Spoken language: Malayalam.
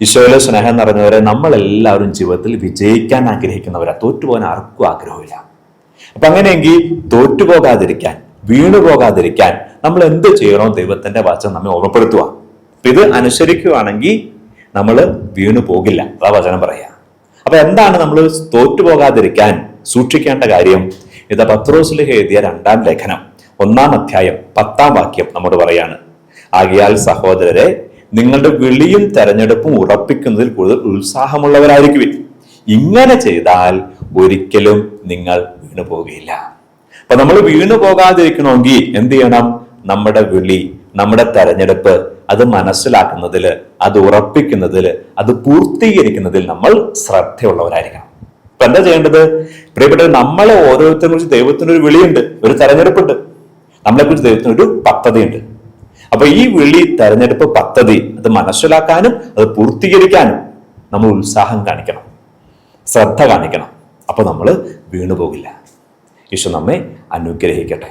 ഈശോയിലെ സ്നേഹം നിറഞ്ഞവരെ നമ്മളെല്ലാവരും ജീവിതത്തിൽ വിജയിക്കാൻ ആഗ്രഹിക്കുന്നവരാ. തോറ്റുപോകാൻ ആർക്കും ആഗ്രഹമില്ല അപ്പൊ അങ്ങനെയെങ്കിൽ തോറ്റുപോകാതിരിക്കാൻ വീണു പോകാതിരിക്കാൻ നമ്മൾ എന്ത് ചെയ്യണോ ദൈവത്തിന്റെ വചനം നമ്മെ ഓർമ്മപ്പെടുത്തുക. ഇത് അനുസരിക്കുകയാണെങ്കിൽ നമ്മൾ വീണു പോകില്ല അതാ വചനം പറയാ അപ്പൊ എന്താണ് നമ്മൾ തോറ്റുപോകാതിരിക്കാൻ സൂക്ഷിക്കേണ്ട കാര്യം? ഇത് പത്രോസിൽ എഴുതിയ രണ്ടാം ലേഖനം ഒന്നാം അധ്യായം പത്താം വാക്യം നമ്മോട് പറയാണ്. ആകിയാൽ സഹോദരരെ നിങ്ങളുടെ വിളിയും തെരഞ്ഞെടുപ്പും ഉറപ്പിക്കുന്നതിൽ കൂടുതൽ ഉത്സാഹമുള്ളവരായിരിക്കും ഇങ്ങനെ ചെയ്താൽ ഒരിക്കലും നിങ്ങൾ വീണു പോകുകയില്ല അപ്പൊ നമ്മൾ വീണു പോകാതിരിക്കണമെങ്കിൽ എന്ത് ചെയ്യണം? നമ്മുടെ വിളി നമ്മുടെ തെരഞ്ഞെടുപ്പ് അത് മനസ്സിലാക്കുന്നതിൽ അത് ഉറപ്പിക്കുന്നതിൽ അത് പൂർത്തീകരിക്കുന്നതിൽ നമ്മൾ ശ്രദ്ധയുള്ളവരായിരിക്കണം. ഇപ്പൊ എന്താ ചെയ്യേണ്ടത്? പ്രിയപ്പെട്ട നമ്മളെ ഓരോരുത്തരെ കുറിച്ച് ദൈവത്തിനൊരു വിളിയുണ്ട് ഒരു തെരഞ്ഞെടുപ്പുണ്ട്. നമ്മളെ കുറിച്ച് ദൈവത്തിനൊരു പദ്ധതിയുണ്ട് അപ്പൊ ഈ വിളി തെരഞ്ഞെടുപ്പ് പദ്ധതി അത് മനസ്സിലാക്കാനും അത് പൂർത്തീകരിക്കാനും നമ്മൾ ഉത്സാഹം കാണിക്കണം. ശ്രദ്ധ കാണിക്കണം. അപ്പൊ നമ്മൾ വീണുപോകില്ല. ഈശോ നമ്മെ അനുഗ്രഹിക്കട്ടെ.